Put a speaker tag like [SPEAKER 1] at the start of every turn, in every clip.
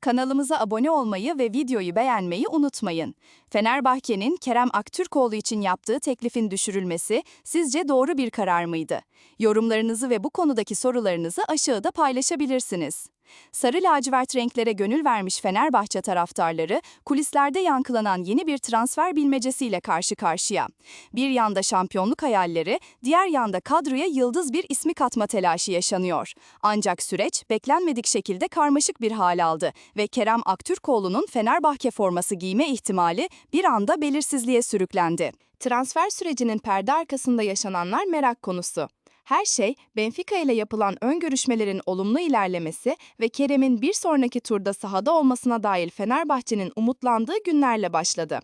[SPEAKER 1] Kanalımıza abone olmayı ve videoyu beğenmeyi unutmayın. Fenerbahçe'nin Kerem Aktürkoğlu için yaptığı teklifin düşürülmesi sizce doğru bir karar mıydı? Yorumlarınızı ve bu konudaki sorularınızı aşağıda paylaşabilirsiniz. Sarı lacivert renklere gönül vermiş Fenerbahçe taraftarları, kulislerde yankılanan yeni bir transfer bilmecesiyle karşı karşıya. Bir yanda şampiyonluk hayalleri, diğer yanda kadroya yıldız bir ismi katma telaşı yaşanıyor. Ancak süreç beklenmedik şekilde karmaşık bir hal aldı ve Kerem Aktürkoğlu'nun Fenerbahçe forması giyme ihtimali bir anda belirsizliğe sürüklendi. Transfer sürecinin perde arkasında yaşananlar merak konusu. Her şey Benfica ile yapılan ön görüşmelerin olumlu ilerlemesi ve Kerem'in bir sonraki turda sahada olmasına dair Fenerbahçe'nin umutlandığı günlerle başladı.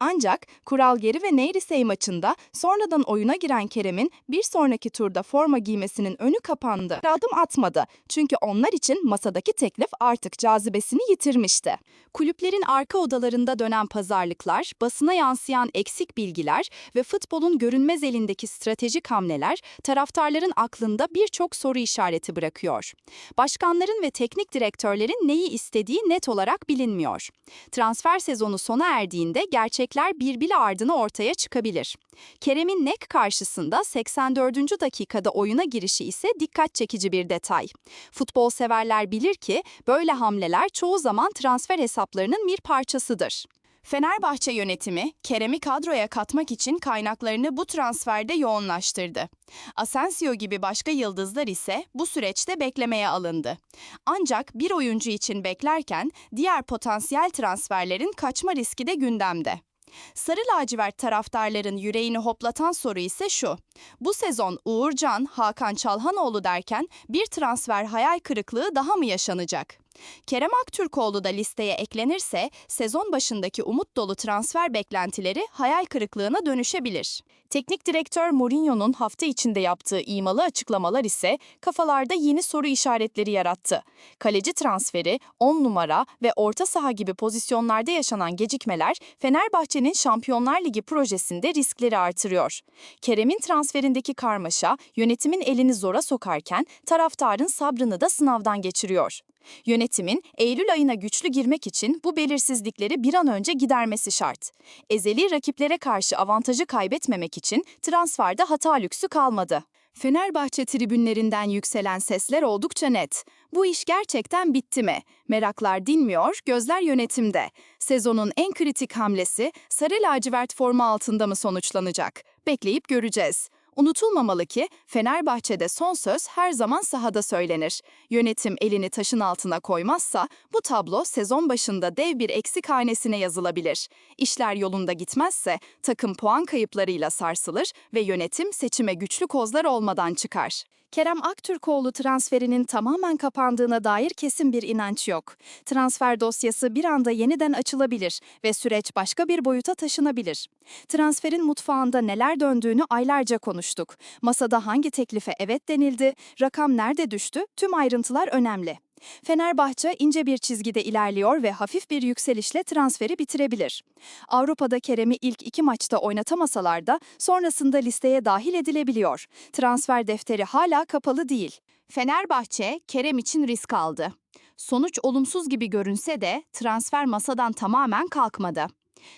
[SPEAKER 1] Ancak Kural Geri ve Neyrisey maçında sonradan oyuna giren Kerem'in bir sonraki turda forma giymesinin önü kapandı. Adım atmadı çünkü onlar için masadaki teklif artık cazibesini yitirmişti. Kulüplerin arka odalarında dönen pazarlıklar, basına yansıyan eksik bilgiler ve futbolun görünmez elindeki stratejik hamleler taraftarların aklında birçok soru işareti bırakıyor. Başkanların ve teknik direktörlerin neyi istediği net olarak bilinmiyor. Transfer sezonu sona erdiğinde gerçekler birbiri ardına ortaya çıkabilir. Kerem'in nek karşısında 84. dakikada oyuna girişi ise dikkat çekici bir detay. Futbol severler bilir ki böyle hamleler çoğu zaman transfer hesaplarının bir parçasıdır. Fenerbahçe yönetimi Kerem'i kadroya katmak için kaynaklarını bu transferde yoğunlaştırdı. Asensio gibi başka yıldızlar ise bu süreçte beklemeye alındı. Ancak bir oyuncu için beklerken diğer potansiyel transferlerin kaçma riski de gündemde. Sarı lacivert taraftarların yüreğini hoplatan soru ise şu. Bu sezon Uğurcan, Hakan Çalhanoğlu derken bir transfer hayal kırıklığı daha mı yaşanacak? Kerem Aktürkoğlu da listeye eklenirse sezon başındaki umut dolu transfer beklentileri hayal kırıklığına dönüşebilir. Teknik direktör Mourinho'nun hafta içinde yaptığı imalı açıklamalar ise kafalarda yeni soru işaretleri yarattı. Kaleci transferi, 10 numara ve orta saha gibi pozisyonlarda yaşanan gecikmeler Fenerbahçe'nin Şampiyonlar Ligi projesinde riskleri artırıyor. Kerem'in transferindeki karmaşa yönetimin elini zora sokarken taraftarın sabrını da sınavdan geçiriyor. Yönetimin Eylül ayına güçlü girmek için bu belirsizlikleri bir an önce gidermesi şart. Ezeli rakiplere karşı avantajı kaybetmemek için transferde hata lüksü kalmadı. Fenerbahçe tribünlerinden yükselen sesler oldukça net. Bu iş gerçekten bitti mi? Meraklar dinmiyor, gözler yönetimde. Sezonun en kritik hamlesi sarı lacivert forma altında mı sonuçlanacak? Bekleyip göreceğiz. Unutulmamalı ki Fenerbahçe'de son söz her zaman sahada söylenir. Yönetim elini taşın altına koymazsa bu tablo sezon başında dev bir eksik hanesine yazılabilir. İşler yolunda gitmezse takım puan kayıplarıyla sarsılır ve yönetim seçime güçlü kozlar olmadan çıkar. Kerem Aktürkoğlu transferinin tamamen kapandığına dair kesin bir inanç yok. Transfer dosyası bir anda yeniden açılabilir ve süreç başka bir boyuta taşınabilir. Transferin mutfağında neler döndüğünü aylarca konuştuk. Masada hangi teklife evet denildi, rakam nerede düştü, tüm ayrıntılar önemli. Fenerbahçe ince bir çizgide ilerliyor ve hafif bir yükselişle transferi bitirebilir. Avrupa'da Kerem'i ilk iki maçta oynatamasalar da sonrasında listeye dahil edilebiliyor. Transfer defteri hala kapalı değil. Fenerbahçe Kerem için risk aldı. Sonuç olumsuz gibi görünse de transfer masadan tamamen kalkmadı.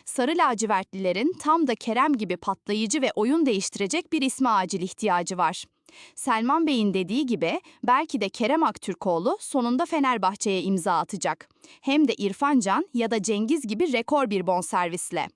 [SPEAKER 1] Sarı lacivertlilerin tam da Kerem gibi patlayıcı ve oyun değiştirecek bir isme acil ihtiyacı var. Selman Bey'in dediği gibi belki de Kerem Aktürkoğlu sonunda Fenerbahçe'ye imza atacak. Hem de İrfan Can ya da Cengiz gibi rekor bir bonservisle.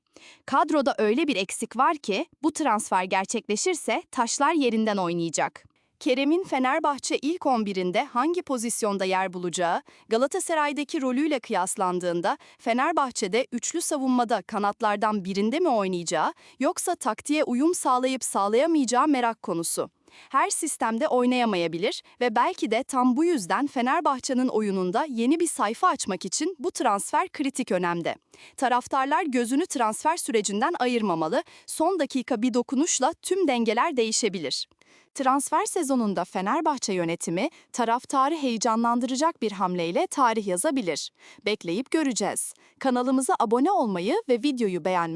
[SPEAKER 1] Kadroda öyle bir eksik var ki bu transfer gerçekleşirse taşlar yerinden oynayacak. Kerem'in Fenerbahçe ilk 11'inde hangi pozisyonda yer bulacağı, Galatasaray'daki rolüyle kıyaslandığında Fenerbahçe'de üçlü savunmada kanatlardan birinde mi oynayacağı yoksa taktiğe uyum sağlayıp sağlayamayacağı merak konusu. Her sistemde oynayamayabilir ve belki de tam bu yüzden Fenerbahçe'nin oyununda yeni bir sayfa açmak için bu transfer kritik önemde. Taraftarlar gözünü transfer sürecinden ayırmamalı, son dakika bir dokunuşla tüm dengeler değişebilir. Transfer sezonunda Fenerbahçe yönetimi taraftarı heyecanlandıracak bir hamleyle tarih yazabilir. Bekleyip göreceğiz. Kanalımıza abone olmayı ve videoyu beğenmeyi